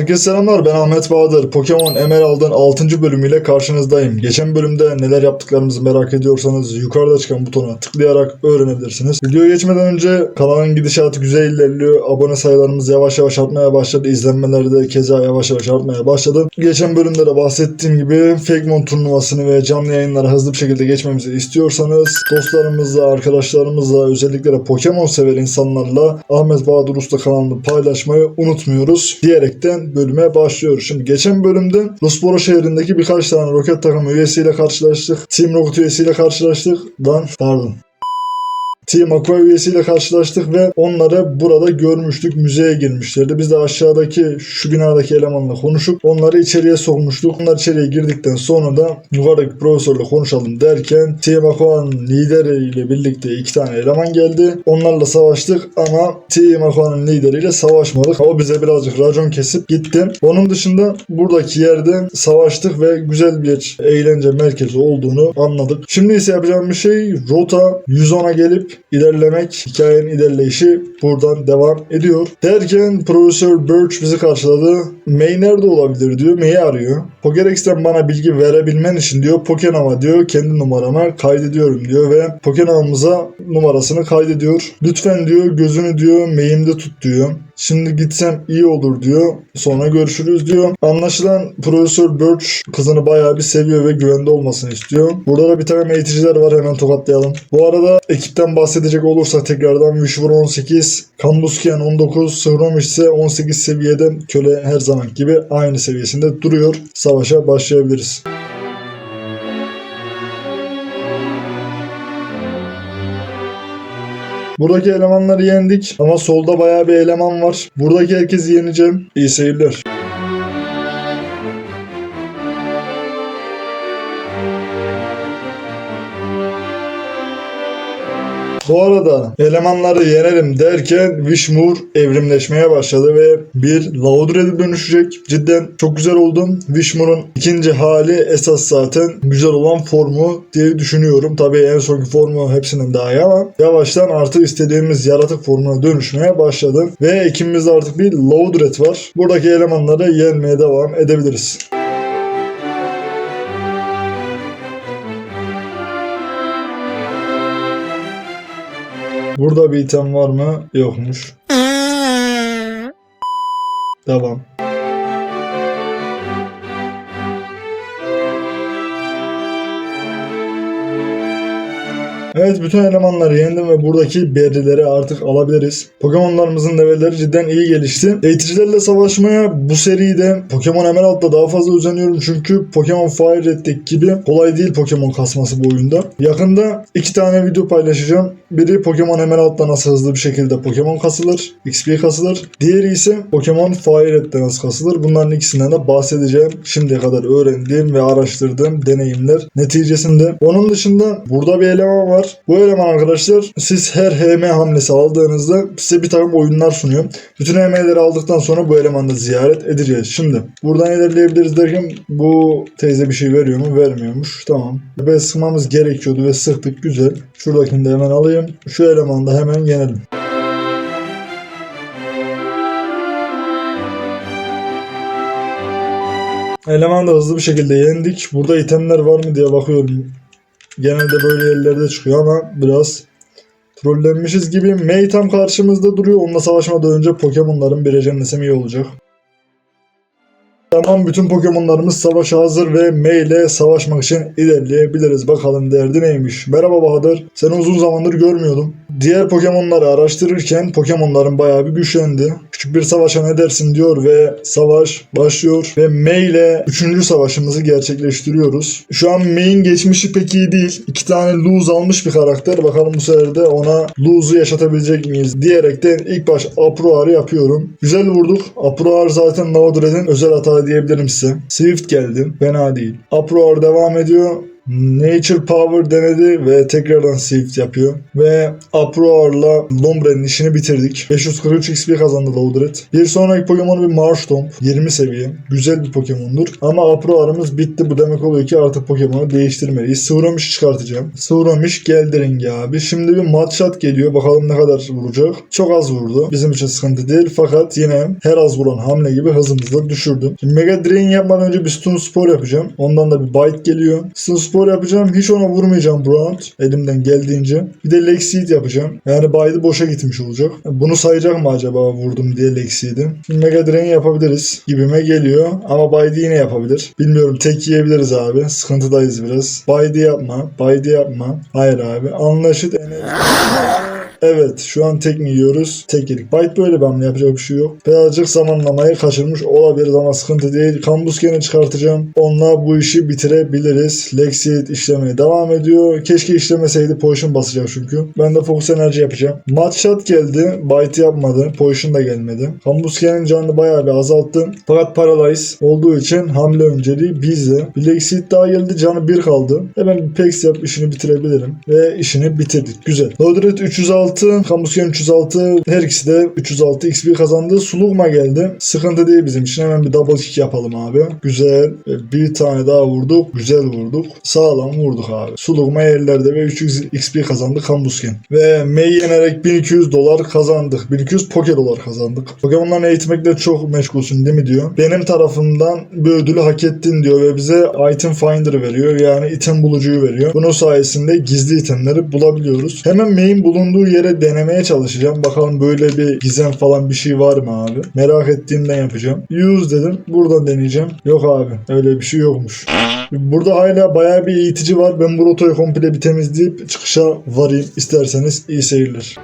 Herkese selamlar ben Ahmet Bahadır. Pokemon Emerald'ın 6. bölümüyle karşınızdayım. Geçen bölümde neler yaptıklarımızı merak ediyorsanız yukarıda çıkan butona tıklayarak öğrenebilirsiniz. Videoya geçmeden önce kanalın gidişatı güzel ilerliyor. Abone sayılarımız yavaş yavaş artmaya başladı. İzlenmeleri de keza yavaş yavaş artmaya başladı. Geçen bölümde de bahsettiğim gibi Fegmon turnuvasını ve canlı yayınları hızlı bir şekilde geçmemizi istiyorsanız dostlarımızla, arkadaşlarımızla özellikle de Pokemon sever insanlarla Ahmet Bahadır Usta kanalını paylaşmayı unutmuyoruz diyerekten bölüme başlıyoruz. Şimdi geçen bölümde Lusporo şehrindeki birkaç tane roket takımı üyesiyle karşılaştık. Team Rocket üyesiyle karşılaştık. Dan pardon. Team Aqua üyesiyle karşılaştık ve onları burada görmüştük. Müzeye girmişlerdi. Biz de aşağıdaki şu binadaki elemanla konuşup onları içeriye sokmuştuk. Onlar içeriye girdikten sonra da yukarıdaki profesörle konuşalım derken Team Aqua'nın lideriyle birlikte iki tane eleman geldi. Onlarla savaştık ama Team Aqua'nın lideriyle savaşmadık. O bize birazcık racon kesip gitti. Onun dışında buradaki yerde savaştık ve güzel bir eğlence merkezi olduğunu anladık. Şimdi ise yapacağım bir şey rota 110'a gelip ilerlemek. Hikayenin ilerleyişi buradan devam ediyor. Derken Profesör Birch bizi karşıladı. May nerede olabilir diyor. May'i arıyor. Pokerex'ten bana bilgi verebilmen için diyor Pokenama diyor kendi numarama kaydediyorum diyor ve Pokenam'ımıza numarasını kaydediyor. Lütfen diyor gözünü diyor May'imde tut diyor. Şimdi gitsem iyi olur diyor. Sonra görüşürüz diyor. Anlaşılan Profesör Birch kızını bayağı bir seviyor ve güvende olmasını istiyor. Burada da bir takım eğiticiler var hemen tokatlayalım. Bu arada ekipten bahsedecek olursak tekrardan Wishful 18, Kambuskian 19, Sığromiş ise 18 seviyede köle her zaman gibi aynı seviyesinde duruyor. Savaşa başlayabiliriz. Buradaki elemanları yendik ama solda bayağı bir eleman var. Buradaki herkesi yeneceğim. İyi seyirler. Bu arada elemanları yenelim derken Wishmur evrimleşmeye başladı ve bir Laudred'e dönüşecek. Cidden çok güzel oldum. Wishmur'un ikinci hali esas zaten güzel olan formu diye düşünüyorum. Tabii en sonki formu hepsinden daha iyi ama yavaştan artık istediğimiz yaratık formuna dönüşmeye başladı. Ve ekibimizde artık bir Laudred var. Buradaki elemanları yenmeye devam edebiliriz. Burada bir item var mı? Yokmuş. Devam. Evet bütün elemanları yendim ve buradaki berrileri artık alabiliriz. Pokemonlarımızın levelleri cidden iyi gelişti. Eğiticilerle savaşmaya bu seride Pokemon Emerald'da daha fazla özeniyorum çünkü Pokemon Fire Red'deki gibi kolay değil Pokemon kasması bu oyunda. Yakında iki tane video paylaşacağım. Biri Pokemon Emerald'da nasıl hızlı bir şekilde Pokemon kasılır, XP kasılır. Diğeri ise Pokemon Fire Red'de nasıl kasılır. Bunların ikisinden de bahsedeceğim. Şimdiye kadar öğrendiğim ve araştırdığım deneyimler neticesinde. Onun dışında burada bir eleman var. Bu eleman arkadaşlar siz her HM hamlesi aldığınızda size bir takım oyunlar sunuyor. Bütün HM'leri aldıktan sonra bu elemanı ziyaret edeceğiz. Şimdi buradan ilerleyebiliriz derken bu teyze bir şey veriyor mu? Vermiyormuş. Tamam. Ve sıkmamız gerekiyordu ve sıktık. Güzel. Şuradakini de hemen alayım. Şu elemanı da hemen yenelim. Elemanı da hızlı bir şekilde yendik. Burada itemler var mı diye bakıyorum. Genelde böyle yerlerde çıkıyor ama biraz trollenmişiz gibi. May tam karşımızda duruyor. Onunla savaşmadan önce Pokemon'ların birecen desem iyi olacak. Tamam bütün Pokemon'larımız savaşa hazır ve May ile savaşmak için ilerleyebiliriz. Bakalım derdi neymiş. Merhaba Bahadır. Seni uzun zamandır görmüyordum. Diğer Pokemon'ları araştırırken Pokemon'ların bayağı bir güçlendi. Küçük bir savaşa ne dersin diyor ve savaş başlıyor. Ve May ile 3. savaşımızı gerçekleştiriyoruz. Şu an May'in geçmişi pek iyi değil. İki tane lose almış bir karakter. Bakalım bu sefer de ona lose'u yaşatabilecek miyiz diyerekten ilk baş Aproar'ı yapıyorum. Güzel vurduk. Aproar zaten Naudred'in özel hata diyebilirim size. Swift geldi. Fena değil. Aproar devam ediyor. Nature Power denedi ve tekrardan Swift yapıyor. Ve Uproar'la Lombre'nin işini bitirdik. 543 XP kazandı Loudred. Bir sonraki Pokemon'u bir Marshtomp. 20 seviye. Güzel bir Pokemon'dur. Ama Uproar'ımız bitti. Bu demek oluyor ki artık Pokemon'u değiştirmeliyiz. Sıvramış çıkartacağım. Sıvramış Geldering abi. Şimdi bir Mudshot geliyor. Bakalım ne kadar vuracak. Çok az vurdu. Bizim için sıkıntı değil. Fakat yine her az vuran hamle gibi hızımızı düşürdü. Şimdi Mega Drain yapmadan önce bir Stun Spore yapacağım. Ondan da bir Bite geliyor. Stun Spore yapacağım. Hiç ona vurmayacağım bu round. Elimden geldiğince. Bir de Leg Seed yapacağım. Yani Bite'ı boşa gitmiş olacak. Bunu sayacak mı acaba vurdum diye Leg Seed'i? Mega Drain yapabiliriz. Gibime geliyor. Ama Bite'ı yine yapabilir. Bilmiyorum tek yiyebiliriz abi. Sıkıntıdayız biraz. Bite'ı yapma. Bite'ı yapma. Hayır abi. Anlaşıt enerji. Evet şu an tek mi yiyoruz? Tek yedik. Byte böyle bir hamle yapacak bir şey yok. Birazcık zamanlamayı kaçırmış olabiliriz ama sıkıntı değil. Kambusken'i çıkartacağım. Onunla bu işi bitirebiliriz. Lexit işlemeye devam ediyor. Keşke işlemeseydi. Potion basacak çünkü. Ben de Focus Enerji yapacağım. Matshot geldi. Byte yapmadı. Potion da gelmedi. Kambusken'in canını bayağı bir azalttı. Fakat Paralyze olduğu için hamle önceliği bizde. Bir Lexit daha geldi. Canı bir kaldı. Hemen Pex yap işini bitirebilirim. Ve işini bitirdik. Güzel. Loadred 306 Kamusken 306 her ikisi de 306 XP kazandı. Sulugma geldi. Sıkıntı değil bizim için. Hemen bir double kick yapalım abi. Güzel. Ve Bir tane daha vurduk. Güzel vurduk. Sağlam vurduk abi. Sulugma yerlerde ve 300 XP kazandı Kambusken. Ve May yenerek 1200 dolar kazandık. 1200 poke dolar kazandık. Pokemon'larını eğitmekle çok meşgulsün değil mi diyor. Benim tarafımdan bir ödülü hak ettin diyor ve bize item finder veriyor. Yani item bulucuyu veriyor. Bunun sayesinde gizli itemleri bulabiliyoruz. Hemen May'in bulunduğu yere denemeye çalışacağım. Bakalım böyle bir gizem falan bir şey var mı abi? Merak ettiğimden yapacağım. Use dedim. Buradan deneyeceğim. Yok abi. Öyle bir şey yokmuş. Burada hala bayağı bir eğitici var. Ben bu rotayı komple bir temizleyip çıkışa varayım isterseniz. iyi seyirler.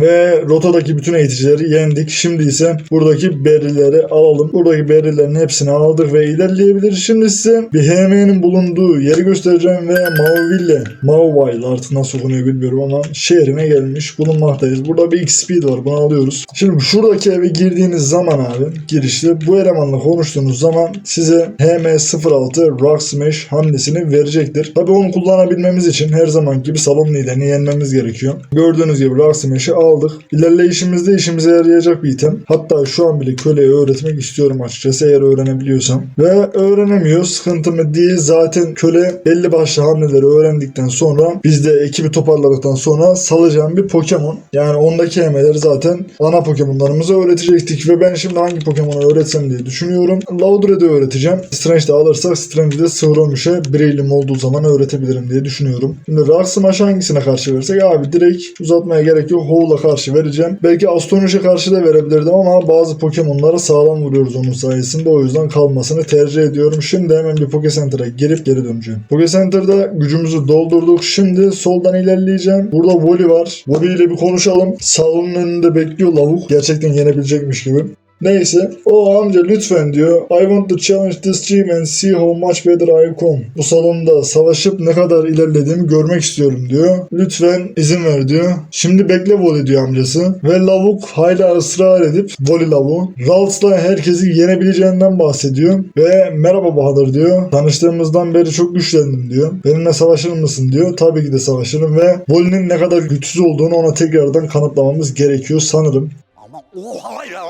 Ve rotadaki bütün eğiticileri yendik. Şimdi ise buradaki berrileri alalım. Buradaki berrilerin hepsini aldık ve ilerleyebiliriz. Şimdi size bir HM'nin bulunduğu yeri göstereceğim ve Mauville, Mauville artık nasıl okunuyor bilmiyorum ama şehrine gelmiş bulunmaktayız. Burada bir XP var bunu alıyoruz. Şimdi şuradaki eve girdiğiniz zaman abi girişte bu elemanla konuştuğunuz zaman size HM06 Rock Smash hamlesini verecektir. Tabi onu kullanabilmemiz için her zaman gibi salon liderini yenmemiz gerekiyor. Gördüğünüz gibi Rock Smash'i aldık. İlerleyişimizde işimize yarayacak bir item. Hatta şu an bile köleye öğretmek istiyorum açıkçası eğer öğrenebiliyorsam. Ve öğrenemiyor. Sıkıntı mı değil. Zaten köle belli başlı hamleleri öğrendikten sonra biz de ekibi toparladıktan sonra salacağım bir Pokemon. Yani ondaki emeleri zaten ana Pokemon'larımıza öğretecektik ve ben şimdi hangi Pokemon'u öğretsem diye düşünüyorum. Laudred'i öğreteceğim. Strange'de alırsak Strange'de Sıvromiş'e Brailim olduğu zaman öğretebilirim diye düşünüyorum. Şimdi Rock Smash hangisine karşı versek abi direkt uzatmaya gerek yok. Hole'a karşı vereceğim. Belki Astonish'e karşı da verebilirdim ama bazı Pokemon'lara sağlam vuruyoruz onun sayesinde. O yüzden kalmasını tercih ediyorum. Şimdi hemen bir Poke Center'a girip geri döneceğim. Poke Center'da gücümüzü doldurduk. Şimdi soldan ilerleyeceğim. Burada Voli var. Voli ile bir konuşalım. Salonun önünde bekliyor lavuk. Gerçekten yenebilecekmiş gibi. Neyse. O amca lütfen diyor. I want to challenge this team and see how much better I come. Bu salonda savaşıp ne kadar ilerlediğimi görmek istiyorum diyor. Lütfen izin ver diyor. Şimdi bekle Voli diyor amcası. Ve lavuk hala ısrar edip Voli lavuğu. Ralphs'la herkesi yenebileceğinden bahsediyor. Ve merhaba Bahadır diyor. Tanıştığımızdan beri çok güçlendim diyor. Benimle savaşır mısın diyor. Tabii ki de savaşırım ve Voli'nin ne kadar güçsüz olduğunu ona tekrardan kanıtlamamız gerekiyor sanırım. Ama oha ya.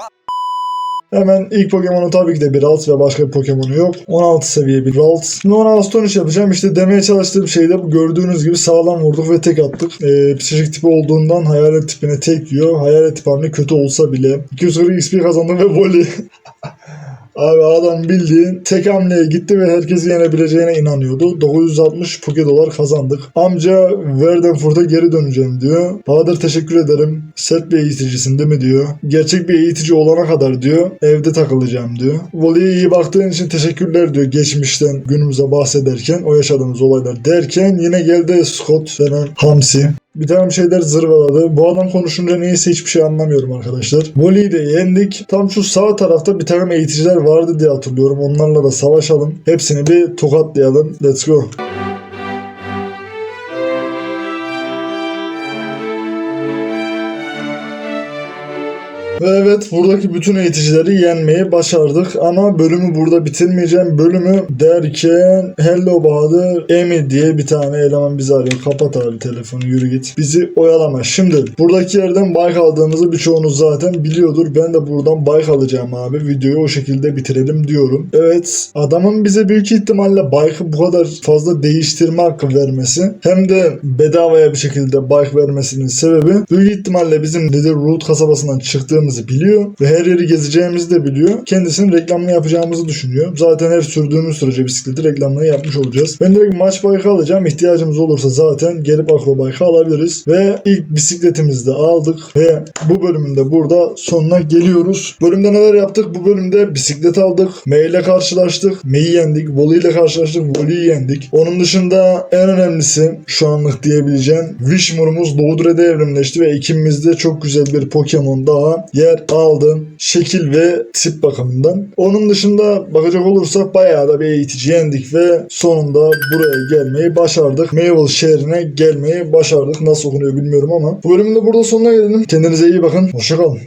Hemen ilk Pokemon'u tabii ki de bir Ralts ve başka bir Pokemon'u yok. 16 seviye bir Ralts. Şimdi ona Astonish yapacağım. İşte demeye çalıştığım şeyde gördüğünüz gibi sağlam vurduk ve tek attık. Ee, psikik tipi olduğundan hayalet tipine tek yiyor. Hayalet tipi kötü olsa bile. 240 XP kazandım ve voley. Abi adam bildiğin tek hamleye gitti ve herkesi yenebileceğine inanıyordu. 960 Poke dolar kazandık. Amca Verdenfurt'a geri döneceğim diyor. Bahadır teşekkür ederim. Set bir eğiticisin değil mi diyor. Gerçek bir eğitici olana kadar diyor. Evde takılacağım diyor. Voli'ye iyi baktığın için teşekkürler diyor. Geçmişten günümüze bahsederken o yaşadığımız olaylar derken yine geldi Scott denen Hamsi. Bir tane şeyler zırvaladı. Bu adam konuşunca neyse hiçbir şey anlamıyorum arkadaşlar. Voli'yi de yendik. Tam şu sağ tarafta bir takım eğiticiler vardı diye hatırlıyorum. Onlarla da savaşalım. Hepsini bir tokatlayalım. Let's go. Ve evet buradaki bütün eğiticileri yenmeyi başardık ama bölümü burada bitirmeyeceğim. Bölümü derken Hello Bahadır Emi diye bir tane eleman bizi arıyor. Kapat abi telefonu yürü git. Bizi oyalama. Şimdi buradaki yerden bike aldığımızı birçoğunuz zaten biliyordur. Ben de buradan bike alacağım abi. Videoyu o şekilde bitirelim diyorum. Evet adamın bize büyük ihtimalle bike'ı bu kadar fazla değiştirme hakkı vermesi hem de bedavaya bir şekilde bike vermesinin sebebi büyük ihtimalle bizim Nedir Root kasabasından çıktığımızı biliyor ve her yeri gezeceğimizi de biliyor. Kendisinin reklamını yapacağımızı düşünüyor. Zaten her sürdüğümüz sürece bisikleti reklamını yapmış olacağız. Ben direkt maç bike alacağım. İhtiyacımız olursa zaten gelip akro bike alabiliriz. Ve ilk bisikletimizi de aldık ve bu bölümün de burada sonuna geliyoruz. Bölümde neler yaptık? Bu bölümde bisiklet aldık. Mey ile karşılaştık. Mey'i yendik. Voli ile karşılaştık. Voli'yi yendik. Onun dışında en önemlisi şu anlık diyebileceğim Wishmore'umuz Doğudre'de evrimleşti ve ikimizde çok güzel bir Pokemon daha yer aldı. Şekil ve tip bakımından. Onun dışında bakacak olursak bayağı da bir eğitici yendik ve sonunda buraya gelmeyi başardık. Mayville şehrine gelmeyi başardık. Nasıl okunuyor bilmiyorum ama. Bu bölümün de burada sonuna gelelim. Kendinize iyi bakın. Hoşçakalın.